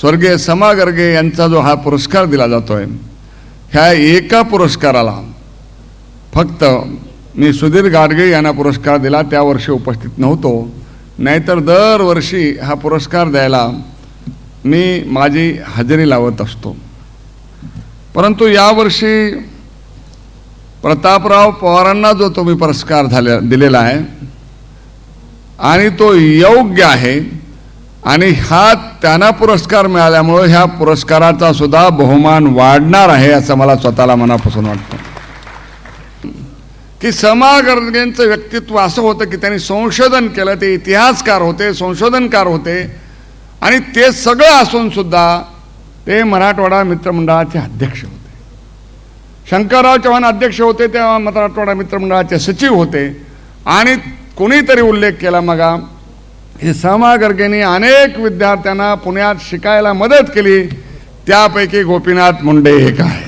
स्वर्गीय समा गर्गे यांचा जो हा पुरस्कार दिला जातोय ह्या एका पुरस्काराला फक्त मी सुधीर गाडगे यांना पुरस्कार दिला त्या वर्षी उपस्थित नव्हतो. नाहीतर दरवर्षी हा पुरस्कार द्यायला मी माझी हजेरी लावत असतो. परंतु यावर्षी प्रतापराव पवारांना जो तुम्ही पुरस्कार झाले दिलेला आहे आणि तो योग्य आहे आणि हा त्यांना पुरस्कार मिळाल्यामुळं ह्या पुरस्काराचा सुद्धा बहुमान वाढणार आहे असं मला स्वतःला मनापासून वाटतं. की समागर्गेंचं व्यक्तित्व असं होतं की त्यांनी संशोधन केलं ते इतिहासकार होते संशोधनकार होते आणि ते सगळं असून सुद्धा ते मराठवाडा मित्रमंडळाचे अध्यक्ष होते. शंकरराव चव्हाण अध्यक्ष होते तेव्हा मराठवाडा मित्रमंडळाचे सचिव होते आणि कोणीतरी उल्लेख केला मगा हे सामा गर्गेंनी अनेक विद्यार्थ्यांना पुण्यात शिकायला मदत केली. त्यापैकी गोपीनाथ मुंडे एक आहे